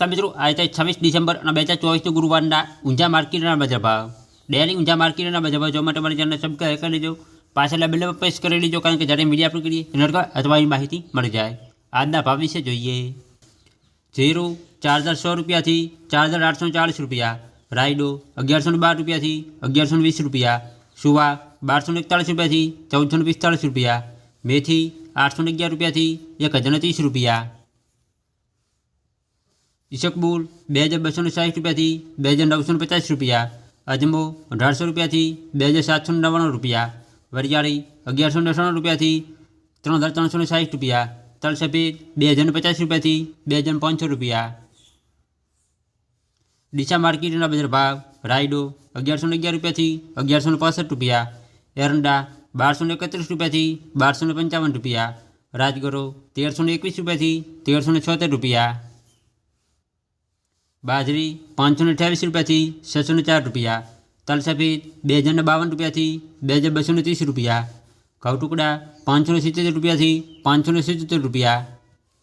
તમ મિત્રો આઈતે 26 ડિસેમ્બર ના 2024 ને ગુરુવાર ના ઉંજા માર્કેટ ના બજાર ભાવ ડેરી ઉંજા માર્કેટ ના બજાર ભાવ જો મતલબ તમારા ચેનલને સબસ્ક્રાઇબ કરી લેજો પાછળના બલ્લે બુસ કરી લેજો કારણ કે જ્યારે મીડિયા પર કરીએ રનરકા અથવા એ માહિતી મળી જાય આજ ના ભાવ વિશે જોઈએ જીરૂ 460 રૂપિયા થી 4840 રૂપિયા રાઇડો 1112 રૂપિયા થી 1120 રૂપિયા સુવા 1241 રૂપિયા થી 1445 રૂપિયા મેથી 811 રૂપિયા થી 1030 રૂપિયા ईशकबूल बजार बसौ चालीस रुपया थी बजार नौ सौ पचास रुपया अजमो अठार सौ रुपया बजार सात सौ नवाणु रुपया वरियाड़ी अगियार सौ नौ रुपया तरह हज़ार तरह सौ चालीस रुपया तल सफेद बजार पचास रुपया थी बजार पाँच सौ रुपया डीसा मार्केट बजार भाव रायडो अगियार सौ अगर रुपया थी अगियार सौ पांसठ रुपया एरंडा बार सौ एकत्र रुपया बार सौ पंचावन रुपया राजगरो तेरह सौ एक रुपया थी तेरह रुपया બાજરી પાંચસો અઠ્યાવીસ રૂપિયાથી છસો ચાર રૂપિયા તલ સફેદ બે હજાર ને બાવન રૂપિયાથી બે હજાર બસો ને ત્રીસ રૂપિયા ઘઉં ટુકડા પાંચસો સિત્તેર રૂપિયાથી પાંચસો સિત્તોતેર રૂપિયા